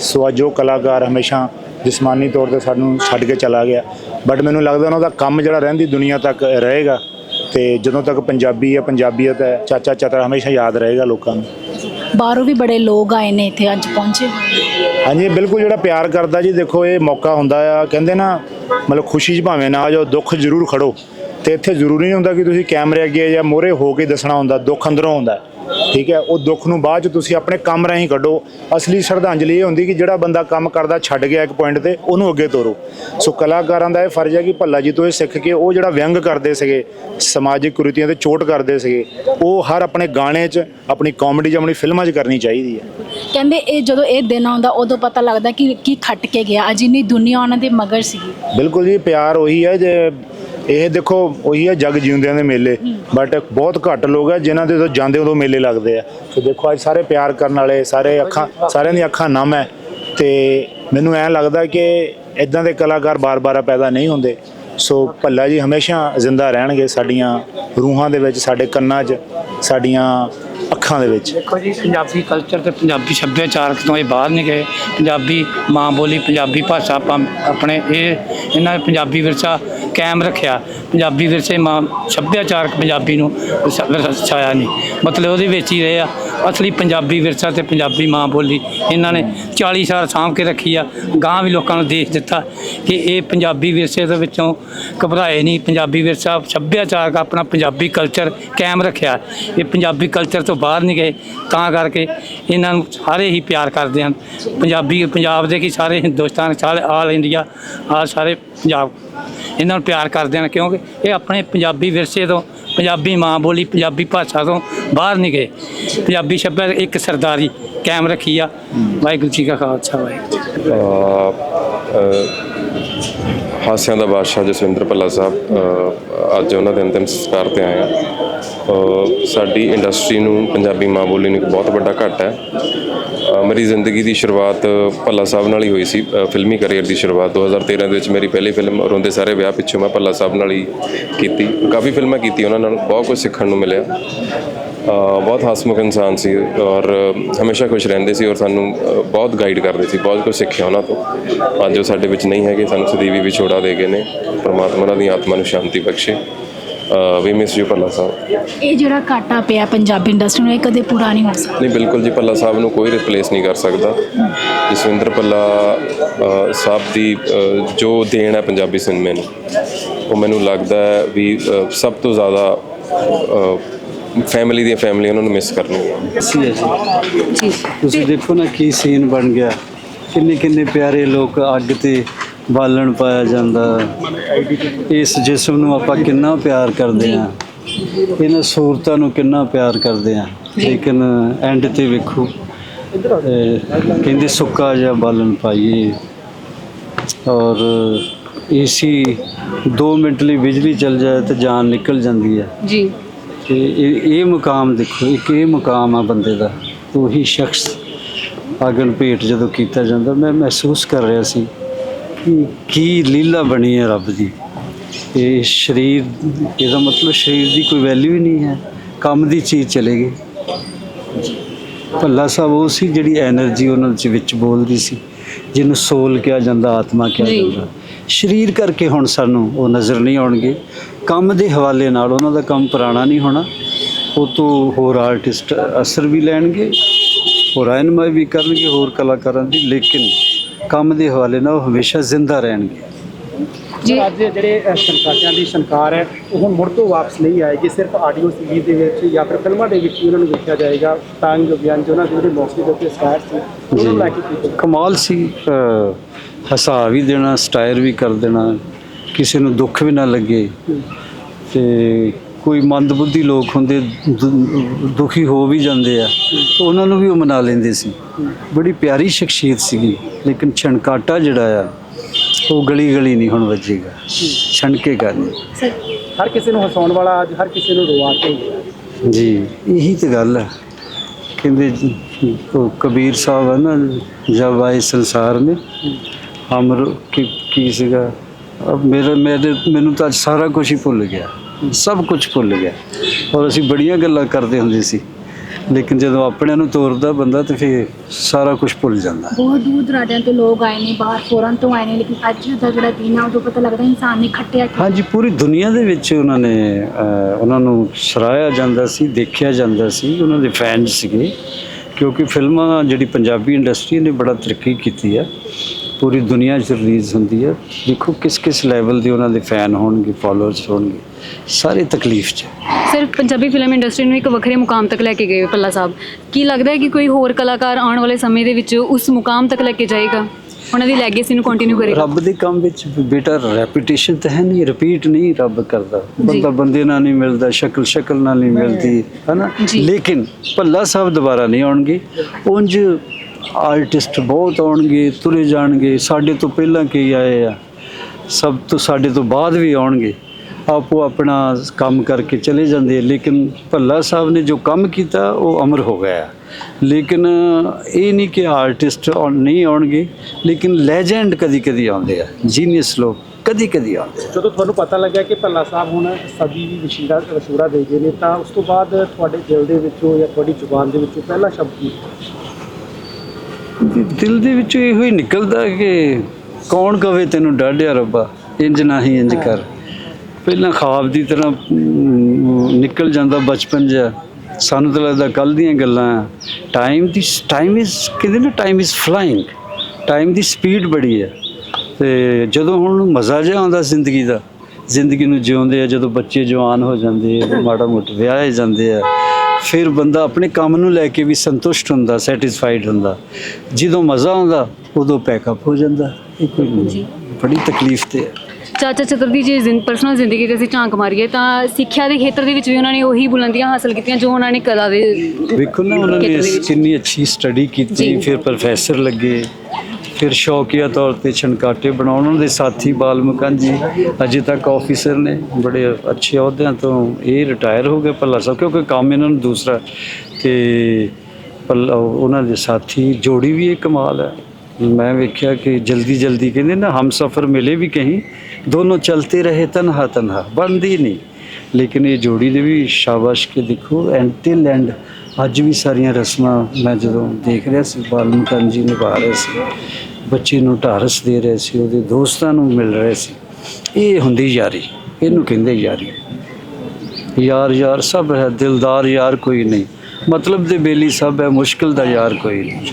ਸੋ ਅੱਜ ਉਹ ਕਲਾਕਾਰ ਹਮੇਸ਼ਾ ਜਿਸਮਾਨੀ ਤੌਰ ਤੇ ਸਾਨੂੰ ਛੱਡ ਕੇ ਚਲਾ ਗਿਆ। ਬਟ ਮੈਨੂੰ ਲੱਗਦਾ ਉਹਨਾਂ ਦਾ ਕੰਮ ਜਿਹੜਾ ਰਹਿੰਦੀ ਦੁਨੀਆ ਤੱਕ ਰਹੇਗਾ, ਤੇ ਜਦੋਂ ਤੱਕ ਪੰਜਾਬੀ ਹੈ ਪੰਜਾਬੀਅਤ ਹੈ ਚਾਚਾ ਚਤਰ ਹਮੇਸ਼ਾ ਯਾਦ ਰਹੇਗਾ ਲੋਕਾਂ ਨੂੰ। ਬਾਹਰੋਂ ਵੀ ਬੜੇ ਲੋਕ ਆਏ ਨੇ ਇੱਥੇ, ਅੱਜ ਪਹੁੰਚੇ ਹਾਂਜੀ, ਬਿਲਕੁਲ ਜਿਹੜਾ ਪਿਆਰ ਕਰਦਾ ਜੀ, ਦੇਖੋ ਇਹ ਮੌਕਾ ਹੁੰਦਾ ਆ। ਕਹਿੰਦੇ ਨਾ, ਮਤਲਬ ਖੁਸ਼ੀ 'ਚ ਭਾਵੇਂ ਨਾ ਜਾਓ ਦੁੱਖ ਜ਼ਰੂਰ ਖੜੋ। ਤੇ ਇੱਥੇ ਜ਼ਰੂਰੀ ਨਹੀਂ ਹੁੰਦਾ ਕਿ ਤੁਸੀਂ ਕੈਮਰੇ ਅੱਗੇ ਜਾਂ ਮੋਰੇ ਹੋ ਕੇ ਦੱਸਣਾ ਹੁੰਦਾ, ਦੁੱਖ ਅੰਦਰੋਂ ਹੁੰਦਾ। ਠੀਕ ਹੈ ਉਹ ਦੁੱਖ ਨੂੰ ਬਾਅਦ 'ਚ ਤੁਸੀਂ ਆਪਣੇ ਕੰਮ ਰਾਹੀਂ ਕੱਢੋ। ਅਸਲੀ ਸ਼ਰਧਾਂਜਲੀ ਇਹ ਹੁੰਦੀ ਕਿ ਜਿਹੜਾ ਬੰਦਾ ਕੰਮ ਕਰਦਾ ਛੱਡ ਗਿਆ ਇੱਕ ਪੁਆਇੰਟ ਤੇ ਉਹਨੂੰ ਅੱਗੇ ਤੋਰੋ। ਸੋ ਕਲਾਕਾਰਾਂ ਦਾ ਇਹ ਫਰਜ਼ ਹੈ ਕਿ ਭੱਲਾ ਜੀ ਤੋਂ ਇਹ ਸਿੱਖ ਕੇ ਉਹ ਜਿਹੜਾ ਵਿਅੰਗ ਕਰਦੇ ਸੀਗੇ ਸਮਾਜਿਕ ਕੁਰੀਤੀਆਂ ਤੇ ਚੋਟ ਕਰਦੇ ਸੀਗੇ ਉਹ ਹਰ ਆਪਣੇ ਗਾਣੇ 'ਚ ਆਪਣੀ ਕਾਮੇਡੀ 'ਚ ਆਪਣੀ ਫਿਲਮਾਂ 'ਚ ਕਰਨੀ ਚਾਹੀਦੀ ਹੈ। ਕਹਿੰਦੇ ਇਹ ਜਦੋਂ ਇਹ ਦਿਨ ਆਉਂਦਾ ਉਦੋਂ ਪਤਾ ਲੱਗਦਾ ਕਿ ਕੀ ਖੱਟ ਕੇ ਗਿਆ। ਅੱਜ ਇੰਨੀ ਦੁਨੀਆ ਉਹਨਾਂ ਦੇ ਮਗਰ ਸੀਗੀ। ਬਿਲਕੁਲ ਜੀ ਪਿਆਰ ਉਹੀ ਹੈ ਜੇ ਇਹ ਦੇਖੋ, ਉਹੀ ਹੈ, ਜਗ ਜਿਉਂਦਿਆਂ ਦੇ ਮੇਲੇ। ਬਟ ਬਹੁਤ ਘੱਟ ਲੋਕ ਆ, ਜਿਨ੍ਹਾਂ ਦੇ ਤੋਂ ਜਾਂਦੇ ਉਦੋਂ ਮੇਲੇ ਲੱਗਦੇ ਆ। ਸੋ ਦੇਖੋ, ਅੱਜ ਸਾਰੇ ਪਿਆਰ ਕਰਨ ਵਾਲੇ, ਸਾਰੇ ਅੱਖਾਂ, ਸਾਰਿਆਂ ਦੀਆਂ ਅੱਖਾਂ ਨਮ ਹੈ ਤੇ ਮੈਨੂੰ ਐਂ ਲੱਗਦਾ ਕਿ ਇਦਾਂ ਦੇ ਕਲਾਕਾਰ ਬਾਰ-ਬਾਰ ਪੈਦਾ ਨਹੀਂ ਹੁੰਦੇ। ਸੋ ਭੱਲਾ ਜੀ ਹਮੇਸ਼ਾ ਜ਼ਿੰਦਾ ਰਹਿਣਗੇ ਸਾਡੀਆਂ ਰੂਹਾਂ ਦੇ ਵਿੱਚ, ਸਾਡੇ ਕੰਨਾਂ 'ਚ, ਸਾਡੀਆਂ ਅੱਖਾਂ ਦੇ ਵਿੱਚ। ਦੇਖੋ ਜੀ, ਪੰਜਾਬੀ ਕਲਚਰ ਤੇ ਪੰਜਾਬੀ ਸੱਭਿਆਚਾਰ ਤੋਂ ਇਹ ਬਾਹਰ ਨਹੀਂ ਗਏ। ਪੰਜਾਬੀ ਮਾਂ ਬੋਲੀ, ਪੰਜਾਬੀ ਭਾਸ਼ਾ ਆਪਣੇ ਇਹ, ਇਹਨਾਂ ਪੰਜਾਬੀ ਵਿਰਸਾ ਕਾਇਮ ਰੱਖਿਆ। ਪੰਜਾਬੀ ਵਿਰਸੇ ਮਾਂ ਸੱਭਿਆਚਾਰਕ ਪੰਜਾਬੀ ਨੂੰ ਵਸਾ- ਨਹੀਂ। ਮਤਲਬ ਉਹਦੇ ਵਿੱਚ ਹੀ ਰਹੇ ਆ। ਅਸਲੀ ਪੰਜਾਬੀ ਵਿਰਸਾ ਤੇ ਪੰਜਾਬੀ ਮਾਂ ਬੋਲੀ ਇਹਨਾਂ ਨੇ 40 ਸਾਲ ਸਾਂਭ ਕੇ ਰੱਖੀ ਆ ਗਾਂ ਵੀ ਲੋਕਾਂ ਨੂੰ ਦੇਖ ਦਿੱਤਾ ਕਿ ਇਹ ਪੰਜਾਬੀ ਵਿਰਸੇ ਦੇ ਵਿੱਚੋਂ ਘਬਰਾਏ ਨਹੀਂ, ਪੰਜਾਬੀ ਵਿਰਸਾ ਸੱਭਿਆਚਾਰਕ ਆਪਣਾ ਪੰਜਾਬੀ ਕਲਚਰ ਕਾਇਮ ਰੱਖਿਆ। ਇਹ ਪੰਜਾਬੀ ਕਲਚਰ ਤੋਂ ਬਾਹਰ ਨਹੀਂ ਗਏ, ਤਾਂ ਕਰਕੇ ਇਹਨਾਂ ਨੂੰ ਸਾਰੇ ਹੀ ਪਿਆਰ ਕਰਦੇ ਹਨ। ਪੰਜਾਬੀ, ਪੰਜਾਬ ਦੇ ਕੀ ਸਾਰੇ ਹਿੰਦੁਸਤਾਨ, ਸਾਰੇ ਆਲ ਇੰਡੀਆ ਆ ਸਾਰੇ ਪੰਜਾਬ ਇਹਨਾਂ ਨੂੰ ਪਿਆਰ ਕਰਦੇ ਹਨ ਕਿਉਂਕਿ ਇਹ ਆਪਣੇ ਪੰਜਾਬੀ ਵਿਰਸੇ ਤੋਂ ਪੰਜਾਬੀ ਮਾਂ ਬੋਲੀ, ਪੰਜਾਬੀ ਭਾਸ਼ਾ ਤੋਂ ਬਾਹਰ ਨਹੀਂ ਗਏ। ਪੰਜਾਬੀ ਸ਼ਬਦ ਇੱਕ ਸਰਦਾਰੀ ਕਾਇਮ ਰੱਖੀ ਆ। ਵਾਹਿਗੁਰੂ ਜੀ ਕਾ ਖਾਲਸਾ, ਵਾਹਿਗੁਰੂ ਜੀ ਹਾਸਿਆਂ ਦਾ ਬਾਦਸ਼ਾਹ ਜਸਵਿੰਦਰ ਭੱਲਾ ਸਾਹਿਬ ਅੱਜ ਉਹਨਾਂ ਦੇ ਅੰਤਿਮ ਸੰਸਕਾਰ ਤੇ ਆਏ ਆ। ਸਾਡੀ ਇੰਡਸਟਰੀ ਨੂੰ ਪੰਜਾਬੀ ਮਾਂ ਬੋਲੀ ਨੂੰ ਇੱਕ ਬਹੁਤ ਵੱਡਾ ਘਾਟਾ ਹੈ। ਮੇਰੀ ਜ਼ਿੰਦਗੀ ਦੀ ਸ਼ੁਰੂਆਤ ਭੱਲਾ ਸਾਹਿਬ ਨਾਲ ਹੀ ਹੋਈ ਸੀ। ਫਿਲਮੀ ਕੈਰੀਅਰ ਦੀ ਸ਼ੁਰੂਆਤ। 2013 ਦੇ ਵਿੱਚ ਮੇਰੀ ਪਹਿਲੀ ਫਿਲਮ ਰੋਂਦੇ ਸਾਰੇ ਵਿਆਹ ਪਿੱਛੋਂ ਮੈਂ ਭੱਲਾ ਸਾਹਿਬ ਨਾਲ ਹੀ ਕੀਤੀ। ਕਾਫੀ ਫਿਲਮਾਂ ਕੀਤੀ ਉਹਨਾਂ ਨਾਲ ਬਹੁਤ ਕੁਝ ਸਿੱਖਣ ਨੂੰ ਮਿਲਿਆ। ਬਹੁਤ ਹਸਮੁਖ ਇਨਸਾਨ ਸੀ ਔਰ ਹਮੇਸ਼ਾ ਖੁਸ਼ ਰਹਿੰਦੇ ਸੀ ਔਰ ਸਾਨੂੰ ਬਹੁਤ ਗਾਈਡ ਕਰਦੇ ਸੀ। ਬਹੁਤ ਕੁਝ ਸਿੱਖਿਆ ਉਹਨਾਂ ਤੋਂ। ਅੱਜ ਉਹ ਸਾਡੇ ਵਿੱਚ ਨਹੀਂ ਹੈਗੇ, ਸਾਨੂੰ ਸਦੀਵੀ ਵਿਛੋੜਾ ਦੇ ਗਏ ਨੇ। ਪਰਮਾਤਮਾ ਉਹਨਾਂ ਦੀ ਆਤਮਾ ਨੂੰ ਸ਼ਾਂਤੀ ਬਖਸ਼ੇ। We miss you Bhalla Sahib. ਇਹ ਜਿਹੜਾ ਘਾਟਾ ਪਿਆ ਪੰਜਾਬੀ ਇੰਡਸਟਰੀ ਨੂੰ ਇਹ ਕਦੇ ਪੂਰਾ ਨਹੀਂ ਹੋ ਸਕਦਾ। ਨਹੀਂ ਬਿਲਕੁਲ ਜੀ ਭੱਲਾ ਸਾਹਿਬ ਨੂੰ ਕੋਈ ਰਿਪਲੇਸ ਨਹੀਂ ਕਰ ਸਕਦਾ। ਜਸਵਿੰਦਰ ਭੱਲਾ ਅ, ਸਾਹਿਬ ਦੀ ਅ, ਜੋ ਦੇਣ ਹੈ ਪੰਜਾਬੀ ਸਿਨੇਮੇ ਨੂੰ ਉਹ ਮੈਨੂੰ ਲੱਗਦਾ ਹੈ ਵੀ ਅ, ਸਭ ਤੋਂ ਜ਼ਿਆਦਾ ਫੈਮਿਲੀ ਦੀਆਂ ਫੈਮਿਲੀ ਉਹਨਾਂ ਨੂੰ ਮਿਸ ਕਰਨਗੀਆਂ। ਹੈ ਜੀ। ਤੁਸੀਂ ਦੇਖੋ ਨਾ ਕੀ ਸੀਨ ਬਣ ਗਿਆ। ਕਿੰਨੇ ਕਿੰਨੇ ਪਿਆਰੇ ਲੋਕ ਅੱਗ ਤੇ ਬਾਲਣ ਪਾਇਆ ਜਾਂਦਾ। ਇਸ ਜਿਸਮ ਨੂੰ ਆਪਾਂ ਕਿੰਨਾ ਪਿਆਰ ਕਰਦੇ ਆ ਇਹਨਾਂ ਸੂਰਤਾਂ ਨੂੰ ਕਿੰਨਾ ਪਿਆਰ ਕਰਦੇ ਆ ਲੇਕਿਨ ਐਂਡ ਤੇ ਵੇਖੋ ਕਹਿੰਦੇ ਸੁੱਕਾ ਜਿਹਾ ਬਾਲਣ ਪਾਈਏ। ਔਰ ਏਸੀ 2 ਮਿੰਟ ਲਈ ਬਿਜਲੀ ਚਲ ਜਾਏ ਤੇ ਜਾਨ ਨਿਕਲ ਜਾਂਦੀ ਹੈ। ਜੀ। ਤੇ ਇਹ ਇਹ ਮੁਕਾਮ ਦੇਖੋ ਇੱਕ ਇਹ ਮੁਕਾਮ ਆ ਬੰਦੇ ਦਾ। ਉਹੀ ਸ਼ਖਸ ਅਗਨ ਭੇਟ ਜਦੋਂ ਕੀਤਾ ਜਾਂਦਾ ਮੈਂ ਮਹਿਸੂਸ ਕਰ ਰਿਹਾ ਸੀ। ਕੀ ਲੀਲਾ ਬਣੀ ਹੈ ਰੱਬ ਦੀ? ਇਹ ਸਰੀਰ ਇਹਦਾ ਮਤਲਬ ਸਰੀਰ ਦੀ ਕੋਈ ਵੈਲਿਊ ਹੀ ਨਹੀਂ ਹੈ। ਕੰਮ ਦੀ ਚੀਜ਼ ਚਲੇ ਗਈ ਭੱਲਾ ਸਾਹਿਬ ਉਹ ਸੀ ਜਿਹੜੀ એનર્ਜੀ ਉਹਨਾਂ ਦੇ ਵਿੱਚ ਬੋਲਦੀ ਸੀ ਜਿਹਨੂੰ ਸੋਲ ਕਿਹਾ ਜਾਂਦਾ ਆਤਮਾ ਕਿਹਾ ਜਾਂਦਾ। ਸਰੀਰ ਕਰਕੇ ਹੁਣ ਸਾਨੂੰ ਉਹ ਨਜ਼ਰ ਨਹੀਂ ਆਉਣਗੇ। ਕੰਮ ਦੇ ਹਵਾਲੇ ਨਾਲ ਉਹਨਾਂ ਦਾ ਕੰਮ ਪੁਰਾਣਾ ਨਹੀਂ ਹੋਣਾ। ਉਹ ਤੋਂ ਹੋਰ ਆਰਟਿਸਟ ਅਸਰ ਵੀ ਲੈਣਗੇ ਹੋਰ ਐਨਮਾਈ ਵੀ ਕਰਨਗੇ ਹੋਰ ਕਲਾਕਾਰਾਂ ਦੀ ਲੇਕਿਨ ਕੰਮ ਦੇ ਹਵਾਲੇ ਨਾਲ ਉਹ ਹਮੇਸ਼ਾ ਜ਼ਿੰਦਾ ਰਹਿਣਗੇ। ਜੀ। ਅੱਜ ਜਿਹੜੇ ਅ, ਸੰਕਾਚਾਂ ਦੀ ਸੰਕਾਰ ਹੈ ਉਹ ਹੁਣ ਮੁੜ ਤੋਂ ਵਾਪਸ ਨਹੀਂ ਆਏਗੀ ਸਿਰਫ ਆਡੀਓ ਸੀਡੀ ਦੇ ਵਿੱਚ ਜਾਂ ਫਿਰ ਫਿਲਮਾਂ ਦੇ ਵਿੱਚ ਉਹਨਾਂ ਨੂੰ ਵੇਖਿਆ ਜਾਏਗਾ। ਤੰਗ ਵਿਅੰਜ ਉਹਨਾਂ ਦੇ ਜਿਹੜੇ ਮੌਸਮੀ ਦੇ ਉੱਤੇ ਸਟਾਰ ਸੀ ਉਹਨਾਂ ਨੂੰ ਲੈ ਕੇ? ਕਮਾਲ ਸੀ ਹਸਾ ਵੀ ਦੇਣਾ ਸਟਾਇਰ ਵੀ ਕਰ ਦੇਣਾ ਕਿਸੇ ਨੂੰ ਦੁੱਖ ਵੀ ਨਾ ਲੱਗੇ। ਤੇ ਕੋਈ ਮੰਦਬੁੱਧੀ ਲੋਕ ਹੁੰਦੇ ਦੁ- ਦੁਖੀ ਹੋ ਵੀ ਜਾਂਦੇ ਆ ਤਾਂ ਉਹਨਾਂ ਨੂੰ ਵੀ ਉਹ ਮਨਾ ਲੈਂਦੇ ਸੀ। ਬੜੀ ਪਿਆਰੀ ਸ਼ਖਸੀਅਤ ਸੀਗੀ ਲੇਕਿਨ ਛਣਕਾਟਾ ਜਿਹੜਾ ਆ ਉਹ ਗਲੀ ਗਲੀ ਨਹੀਂ ਹੁਣ ਵੱਜੇਗਾ। ਛਣਕੇਗਾ ਨਹੀਂ ਹਰ ਕਿਸੇ ਨੂੰ ਹਸਾਉਣ ਵਾਲਾ ਅੱਜ ਹਰ ਕਿਸੇ ਨੂੰ ਰਵਾ ਕੇ। ਜੀ ਇਹੀ ਤੇ ਗੱਲ ਹੈ ਕਹਿੰਦੇ ਉਹ ਕਬੀਰ ਸਾਹਿਬ ਹੈ ਨਾ ਜਬ ਆਏ ਸੰਸਾਰ ਨੇ ਅਮਰ ਕੀ ਕੀ ਸੀਗਾ? ਅਬ ਮੇਰੇ ਮੈਨੂੰ ਤਾਂ ਅੱਜ ਸਾਰਾ ਕੁਝ ਹੀ ਭੁੱਲ ਗਿਆ। ਸਭ ਕੁਝ ਭੁੱਲ ਗਿਆ। ਔਰ ਅਸੀਂ ਬੜੀਆਂ ਗੱਲਾਂ ਕਰਦੇ ਹੁੰਦੇ ਸੀ। ਲੇਕਿਨ ਜਦੋਂ ਆਪਣਿਆਂ ਨੂੰ ਤੋਰਦਾ ਬੰਦਾ ਤੇ ਫਿਰ ਸਾਰਾ ਕੁਝ ਭੁੱਲ ਜਾਂਦਾ। ਬਹੁਤ ਦੂਰ ਦਰਾਡਿਆਂ ਤੋਂ ਲੋਕ ਆਏ ਨੇ ਬਾਹਰ ਫੋਰਨ ਤੋਂ ਆਏ ਨੇ ਲੇਕਿਨ ਅੱਜ ਦਾ ਜਿਹੜਾ ਦਿਨ ਆ ਉਦੋਂ ਪਤਾ ਲੱਗਦਾ ਇਨਸਾਨ ਨੇ ਖੱਟਿਆ ਕੀ ਹਾਂਜੀ ਪੂਰੀ ਦੁਨੀਆ ਦੇ ਵਿੱਚ ਉਹਨਾਂ ਨੇ ਉਹਨਾਂ ਨੂੰ ਸਰਾਹਿਆ ਜਾਂਦਾ ਸੀ ਦੇਖਿਆ ਜਾਂਦਾ ਸੀ। ਉਹਨਾਂ ਦੇ ਫੈਨ ਸੀਗੇ ਕਿਉਂਕਿ ਫਿਲਮਾਂ ਜਿਹੜੀ ਪੰਜਾਬੀ ਇੰਡਸਟਰੀ ਨੇ ਬੜਾ ਤਰੱਕੀ ਕੀਤੀ ਹੈ ਪੂਰੀ ਦੁਨੀਆ 'ਚ ਰਿਲੀਜ਼ ਹੁੰਦੀ ਹੈ। ਦੇਖੋ ਕਿਸ ਕਿਸ ਲੈਵਲ ਦੇ ਉਹਨਾਂ ਦੇ ਫੈਨ ਹੋਣਗੇ ਫਾਲੋਅਰਸ ਹੋਣਗੇ। ਸਾਰੇ ਤਕਲੀਫ 'ਚ। ਸਿਰਫ ਪੰਜਾਬੀ ਫਿਲਮ ਇੰਡਸਟਰੀ ਨੂੰ ਇੱਕ ਵੱਖਰੇ ਮੁਕਾਮ ਤੱਕ ਲੈ ਕੇ ਗਏ ਪੱਲਾ ਸਾਹਿਬ। ਕੀ ਲੱਗਦਾ ਹੈ ਕਿ ਕੋਈ ਹੋਰ ਕਲਾਕਾਰ ਆਉਣ ਵਾਲੇ ਸਮੇਂ ਦੇ ਵਿੱਚ ਉਸ ਮੁਕਾਮ ਤੱਕ ਲੈ ਕੇ ਜਾਏਗਾ? ਉਹਨਾਂ ਦੀ ਲੈਗੇਸੀ ਨੂੰ ਕੰਟੀਨਿਊ ਕਰੇਗਾ? ਰੱਬ ਦੇ ਕੰਮ ਵਿੱਚ ਬੇਟਾ ਰੈਪੀਟੇਸ਼ਨ ਤਾਂ ਹੈ ਨਹੀਂ ਰਿਪੀਟ ਨਹੀਂ ਰੱਬ ਕਰਦਾ। ਬੰਦਾ ਬੰਦੇ ਨਾਲ ਨਹੀਂ ਮਿਲਦਾ ਸ਼ਕਲ ਸ਼ਕਲ ਨਾਲ ਨਹੀਂ ਮਿਲਦੀ ਹੈਨਾ? ਲੇਕਿਨ ਭੱਲਾ ਸਾਹਿਬ ਦੁਬਾਰਾ ਨਹੀਂ ਆਉਣਗੇ। ਉਂਝ ਆਰਟਿਸਟ ਬਹੁਤ ਆਉਣਗੇ, ਤੁਰੇ ਜਾਣਗੇ। ਸਾਡੇ ਤੋਂ ਪਹਿਲਾਂ ਕਈ ਆਏ ਆ। ਸਭ ਤੋਂ ਸਾਡੇ ਤੋਂ ਬਾਅਦ ਵੀ ਆਉਣਗੇ। ਆਪੋ ਆਪਣਾ ਕੰਮ ਕਰਕੇ ਚਲੇ ਜਾਂਦੇ ਲੇਕਿਨ ਭੱਲਾ ਸਾਹਿਬ ਨੇ ਜੋ ਕੰਮ ਕੀਤਾ, ਉਹ ਅਮਰ ਹੋ ਗਿਆ। ਲੇਕਿਨ ਇਹ ਨਹੀਂ ਕਿ ਆਰਟਿਸਟ ਨਹੀਂ ਆਉਣਗੇ, ਲੇਕਿਨ ਲੈਜੈਂਡ ਕਦੀ ਕਦੀ ਆਉਂਦੇ ਆ। ਜੀਨੀਅਸ ਲੋਕ ਕਦੀ ਕਦੀ ਆਉਂਦੇ ਜਦੋਂ ਤੁਹਾਨੂੰ ਪਤਾ ਲੱਗਿਆ ਕਿ ਭੱਲਾ ਸਾਹਿਬ ਹੁਣ ਸਦੀ ਵੀ ਵਿਸ਼ੀਰਾ ਵਿਸ਼ੂਰਾ ਦੇ ਗਏ ਨੇ, ਤਾਂ ਉਸ ਤੋਂ ਬਾਅਦ ਤੁਹਾਡੇ ਦਿਲ ਦੇ ਵਿੱਚੋਂ ਜਾਂ ਤੁਹਾਡੀ ਜ਼ੁਬਾਨ ਦੇ ਵਿੱਚੋਂ ਪਹਿਲਾ ਸ਼ਬਦ ਕੀ? ਦਿਲ ਦੇ ਵਿੱਚੋਂ ਇਹੋ ਹੀ ਨਿਕਲਦਾ ਕਿ ਕੌਣ ਕਵੇ ਤੈਨੂੰ ਡਾਢਿਆ ਰੱਬਾ, ਇੰਜ ਨਹੀਂ ਇੰਜ ਕਰ। ਪਹਿਲਾਂ ਖਾਬ ਦੀ ਤਰ੍ਹਾਂ ਨਿਕਲ ਜਾਂਦਾ ਬਚਪਨ ਜਿਹਾ। ਸਾਨੂੰ ਤਾਂ ਲੱਗਦਾ ਕੱਲ ਦੀਆਂ ਗੱਲਾਂ ਟਾਈਮ ਦੀ ਟਾਈਮ ਇਜ਼ ਕਹਿੰਦੇ ਨਾ ਟਾਈਮ ਇਜ਼ ਫਲਾਈਂਗ ਟਾਈਮ ਦੀ ਸਪੀਡ ਬੜੀ ਹੈ ਤੇ ਜਦੋਂ ਹੁਣ ਮਜ਼ਾ ਜਿਹਾ ਆਉਂਦਾ ਜ਼ਿੰਦਗੀ ਦਾ, ਜ਼ਿੰਦਗੀ ਨੂੰ ਜਿਉਂਦੇ ਆ, ਜਦੋਂ ਬੱਚੇ ਜਵਾਨ ਹੋ ਜਾਂਦੇ ਆ, ਮਾੜਾ ਮੋਟਾ ਵਿਆਹੇ ਜਾਂਦੇ ਆ ਫਿਰ ਬੰਦਾ ਆਪਣੇ ਕੰਮ ਨੂੰ ਲੈ ਕੇ ਵੀ ਸੰਤੁਸ਼ਟ ਹੁੰਦਾ ਸੈਟੀਸਫਾਈਡ ਹੁੰਦਾ। ਜਦੋਂ ਮਜ਼ਾ ਆਉਂਦਾ ਉਦੋਂ ਪੈਕਅਪ ਹੋ ਜਾਂਦਾ। ਇਹ ਕੋਈ ਬੜੀ ਤਕਲੀਫ ਤੇ ਹੈ। ਚਾਚਾ ਚਤੁਰਦੀ ਜੀ ਜਿੰਦ ਪਰਸਨਲ ਜ਼ਿੰਦਗੀ ਦੇ ਅਸੀਂ ਝਾਂਕ ਮਾਰੀਏ ਤਾਂ ਸਿੱਖਿਆ ਦੇ ਖੇਤਰ ਦੇ ਵਿੱਚ ਵੀ ਉਹਨਾਂ ਨੇ ਉਹੀ ਬੁਲੰਦੀਆਂ ਹਾਸਲ ਕੀਤੀਆਂ ਜੋ ਉਹਨਾਂ ਨੇ ਕਲਾ ਦੇ ਵੇਖੋ ਨਾ ਉਹਨਾਂ ਨੇ। ਕਿੰਨੀ ਅੱਛੀ ਸਟੱਡੀ ਕੀਤੀ ਜੀ। ਫਿਰ ਪ੍ਰੋਫੈਸਰ ਲੱਗੇ। ਫਿਰ ਸ਼ੌਕੀਆ ਤੌਰ ਤੇ ਛਣਕਾਟੇ ਬਣਾਉਣ। ਉਹਨਾਂ ਦੇ ਸਾਥੀ ਬਾਲਮੁਕਨ ਜੀ। ਅਜੇ ਤੱਕ ਆਫੀਸਰ ਨੇ। ਬੜੇ ਅੱਛੇ ਅਹੁਦਿਆਂ ਤੋਂ ਇਹ ਰਿਟਾਇਰ ਹੋ ਗਏ ਭੱਲਾ ਸਾਹਿਬ। ਕਿਉਂਕਿ ਕੰਮ ਇਹਨਾਂ ਨੂੰ ਦੂਸਰਾ ਤੇ ਭੱਲਾ, ਉਹਨਾਂ ਦੇ ਸਾਥੀ ਜੋੜੀ ਵੀ ਇਹ ਕਮਾਲ ਹੈ। ਮੈਂ ਵੇਖਿਆ ਕਿ ਜਲਦੀ ਜਲਦੀ ਕਹਿੰਦੇ ਨਾ, ਹਮ ਸਫਰ ਮਿਲੇ ਵੀ ਕਹੀਂ। ਦੋਨੋਂ ਚਲਤੇ ਰਹੇ ਤਨਹਾ ਤਨਹਾ, ਬਣਦੀ ਨਹੀਂ। ਲੇਕਿਨ ਇਹ ਜੋੜੀ ਦੇ ਵੀ ਸ਼ਾਬਾਸ਼ ਕੇ ਦੇਖੋ ਐਂਡ ਟਿਲ ਐਂਡ ਅੱਜ ਵੀ ਸਾਰੀਆਂ ਰਸਮਾਂ ਮੈਂ ਜਦੋਂ ਦੇਖ ਰਿਹਾ ਸੀ ਬਾਲਮਕਨ ਜੀ ਨਿਭਾ ਰਹੇ ਸੀ। ਬੱਚੇ ਨੂੰ ਢਾਰਸ ਦੇ ਰਹੇ ਸੀ, ਉਹਦੇ ਦੋਸਤਾਂ ਨੂੰ ਮਿਲ ਰਹੇ ਸੀ। ਇਹ ਹੁੰਦੀ ਯਾਰੀ, ਇਹਨੂੰ ਕਹਿੰਦੇ ਯਾਰੀ। ਯਾਰ ਯਾਰ ਸਭ ਹੈ, ਦਿਲਦਾਰ ਯਾਰ ਕੋਈ ਨਹੀਂ। ਮਤਲਬ ਦੇ ਬੇਲੀ ਸਭ ਹੈ, ਮੁਸ਼ਕਿਲ ਦਾ ਯਾਰ ਕੋਈ ਨਹੀਂ।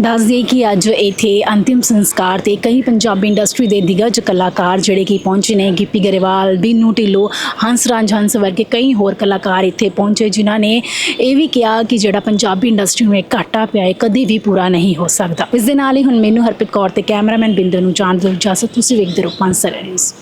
ਦੱਸ ਦਈਏ ਕਿ ਅੱਜ ਇੱਥੇ ਅੰਤਿਮ ਸੰਸਕਾਰ ਤੇ ਕਈ ਪੰਜਾਬੀ ਇੰਡਸਟਰੀ ਦੇ ਦਿਗਜ ਕਲਾਕਾਰ ਜਿਹੜੇ ਕਿ ਪਹੁੰਚੇ ਨੇ, ਗਿੱਪੀ ਗਰੇਵਾਲ, ਬੀਨੂ ਢਿੱਲੋਂ, ਹੰਸ ਰਾਜ ਹੰਸ ਵਰਗੇ ਕਈ ਹੋਰ ਕਲਾਕਾਰ ਇੱਥੇ ਪਹੁੰਚੇ ਜਿਨ੍ਹਾਂ ਨੇ ਇਹ ਵੀ ਕਿਹਾ ਕਿ ਜਿਹੜਾ ਪੰਜਾਬੀ ਇੰਡਸਟਰੀ ਨੂੰ ਇਹ ਘਾਟਾ ਪਿਆ ਹੈ ਕਦੇ ਵੀ ਪੂਰਾ ਨਹੀਂ ਹੋ ਸਕਦਾ। ਇਸ ਦੇ ਨਾਲ ਹੀ ਹੁਣ ਮੈਨੂੰ ਹਰਪ੍ਰੀਤ ਕੌਰ ਤੇ ਕੈਮਰਾਮੈਨ ਬਿੰਦਰ ਨੂੰ ਜਾਣ ਦਿਓ ਇਜਾਜ਼ਤ, ਤੁਸੀਂ ਵੇਖਦੇ ਰਹੋ ਪੰਸਰ ਨਿਊਜ਼